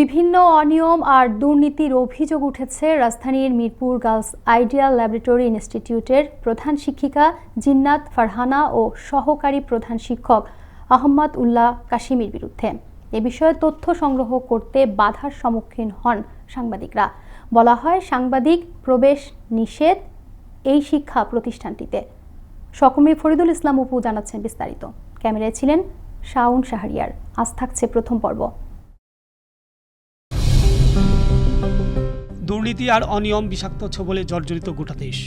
বিভিন্ন অনিয়ম আর দুর্নীতির অভিযোগ উঠেছে রাজধানীর মিরপুর গার্লস আইডিয়াল ল্যাবরেটরি ইনস্টিটিউটের প্রধান শিক্ষিকা জিন্নাত ফারহানা ও সহকারী প্রধান শিক্ষক আহম্মদ উল্লাহ কাশিমির বিরুদ্ধে। এ বিষয়ে তথ্য সংগ্রহ করতে বাধার সম্মুখীন হন সাংবাদিকরা। বলা হয়, সাংবাদিক, প্রবেশ নিষেধ, এই শিক্ষা প্রতিষ্ঠানটিতে। সকর্মী ফরিদুল ইসলাম উপু জানাচ্ছেন বিস্তারিত। ক্যামেরায় ছিলেন শাউন শাহরিয়ার। আজ থাকছে প্রথম পর্ব। দুর্নীতি আর অনিয়ম বিষাক্ত ছবলে জর্জরিত গোটা দেশ।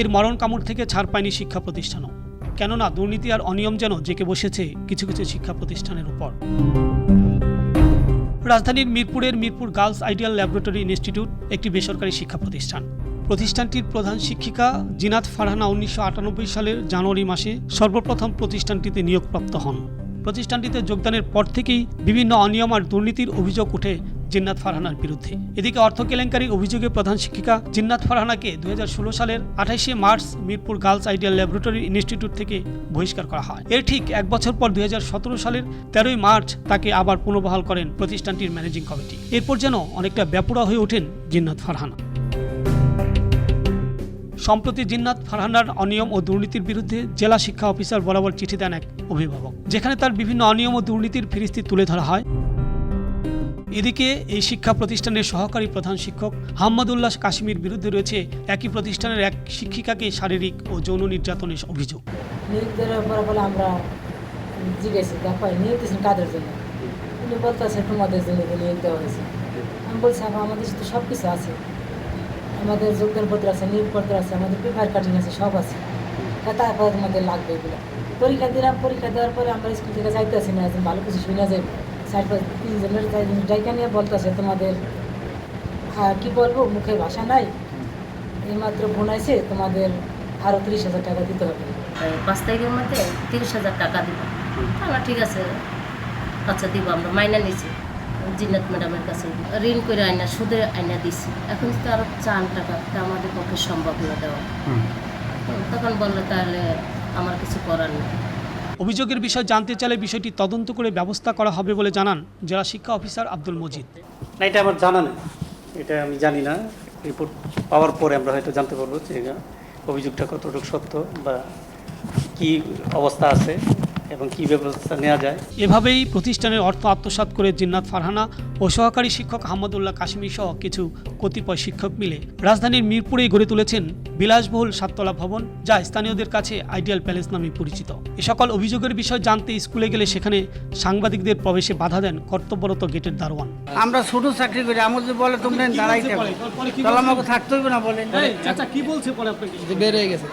এর মরণ কামড় থেকে ছাড় পায়নি শিক্ষা প্রতিষ্ঠানও। কেননা দুর্নীতি আর অনিয়ম যেন জেকে বসেছে কিছু কিছু শিক্ষা প্রতিষ্ঠানের উপর। রাজধানীর মিরপুরের Mirpur girls ideal laboratory institute একটি বেসরকারি শিক্ষা প্রতিষ্ঠান। প্রতিষ্ঠানটির প্রধান শিক্ষিকা জিনাত ফারহানা উনিশশো আটানব্বই সালের জানুয়ারি মাসে সর্বপ্রথম প্রতিষ্ঠানটিতে নিয়োগপ্রাপ্ত হন। প্রতিষ্ঠানটিতে যোগদানের পর থেকেই বিভিন্ন অনিয়ম আর দুর্নীতির অভিযোগ উঠে জিন্নাত ফারহানার বিরুদ্ধে। এদিকে অর্থ কেলেঙ্কারির অভিযোগে প্রধান শিক্ষিকা জিন্নাত ফারহানাকে দুই হাজার ষোলো সালের আঠাইশে March Mirpur girls ideal laboratory institute থেকে বহিষ্কার করা হয়। এর ঠিক এক বছর পর দুই হাজার সতেরো সালের তেরোই মার্চ তাকে আবার পুনর্বহাল করেন প্রতিষ্ঠানটির ম্যানেজিং কমিটি। এরপর যেন অনেকটা ব্যাপুরা হয়ে ওঠেন জিন্নাত ফারহানা। সম্প্রতি জিন্নাত ফারহানার অনিয়ম ও দুর্নীতির বিরুদ্ধে জেলা শিক্ষা অফিসার বরাবর চিঠি দেন এক অভিভাবক, যেখানে তার বিভিন্ন অনিয়ম ও দুর্নীতির ফিরিস্তি তুলে ধরা হয়। এদিকে এই শিক্ষা প্রতিষ্ঠানের সহকারী প্রধান শিক্ষক হাম্মাদুল্লাহ কাশ্মীর বিরুদ্ধে রয়েছে একই প্রতিষ্ঠানের এক শিক্ষিকাকে শারীরিক ও যৌন নির্যাতনের অভিযোগ। আমরা জিজ্ঞেসি কাদের জন্য? উনি বলতেছে তোমাদের জন্য নিয়োগ দেওয়া হয়েছে। আমাদের তো সব কিছু আছে। আমাদের যোগদান পত্র আছে নিয়োগপত্র আছে, আমাদের পেপার কাটিং আছে, সব আছে। তারপর তোমাদের লাগবে এগুলো। পরীক্ষা দিলাম পরীক্ষা দেওয়ার পরে আমরা স্কুল থেকে যাইতে আসি না ভালো কিছু শুনে যাই চার পাঁচ তিনজনের জায়গা নিয়ে বলতেছে তোমাদের হ্যাঁ কী বলব মুখে ভাষা নাই এইমাত্র বোনাইছে তোমাদের আরও তিরিশ হাজার টাকা দিতে হবে। পাঁচ তারিখের মধ্যে তিরিশ হাজার টাকা দিব। আমরা ঠিক আছে আচ্ছা দিব আমরা মাইনা নিছি। জিন্নাত ম্যাডামের কাছে ঋণ করে আয়না সুদে আয়না দিছি। এখন তো আরও চান টাকা তা আমাদের পক্ষে সম্ভব না দেওয়া। তখন বলল তাহলে আমার কিছু করার নেই। অভিযোগের বিষয়ে জানতে চাইলে বিষয়টি তদন্ত করে ব্যবস্থা করা হবে বলে জানান জেলা শিক্ষা অফিসার আব্দুল মজিদ। না, এটা আমার জানা নেই। এটা আমি জানি না। রিপোর্ট পাওয়ার পরে আমরা হয়তো জানতে পারব যে অভিযোগটা কতটুকু সত্য বা কি অবস্থা আছে। এবং কি ব্যবস্থা নেওয়া যায়? এভাবেই প্রতিষ্ঠানের অর্থ আত্মসাৎ করে জিন্নাত ফারহানা ও সহকারী শিক্ষক আহমদুল্লাহ কাশ্মীর সহ কিছু কতিপয় শিক্ষক মিলে রাজধানীর মিরপুরেই গড়ে তুলেছেন বিলাসবহুল সাততলা ভবন যা স্থানীয়দের কাছে আইডিয়াল প্যালেস নামে পরিচিত। এ সকল অভিযোগের বিষয় জানতে স্কুলে গেলে সেখানে সাংবাদিকদের প্রবেশে বাধা দেন কর্তব্যরত গেটের দারোয়ান। আমরা ছোট চাকরি করি আমার যদি বলে তোমরা দাঁড়াইতে আমাকে থাকতে হবে না বলেন। চাচা কি বলছে পরে আপনাকে? হয়ে গেছে।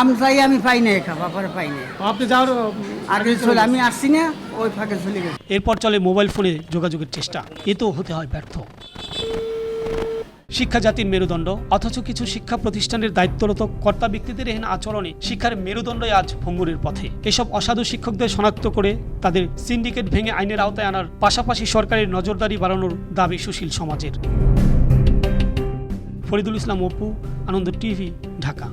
আমি চাই আমি পাই না খাবার পরে পাই না আপনি যাওয়ার আগে চলে আমি আসছি না ওই ফাঁকে চলে গেছে। এরপর চলে মোবাইল ফোনে যোগাযোগের চেষ্টা। এ তো হতে হয় ব্যর্থ। শিক্ষা জাতির মেরুদণ্ড অথচ কিছু শিক্ষা প্রতিষ্ঠানের দায়িত্বরত কর্তা ব্যক্তিদের এহেন আচরণে শিক্ষার মেরুদণ্ডই আজ ভঙ্গুরের পথে। এসব অসাধু শিক্ষকদের শনাক্ত করে তাদের সিন্ডিকেট ভেঙে আইনের আওতায় আনার পাশাপাশি সরকারের নজরদারি বাড়ানোর দাবি সুশীল সমাজের। ফরিদুল ইসলাম অপু আনন্দ টিভি ঢাকা।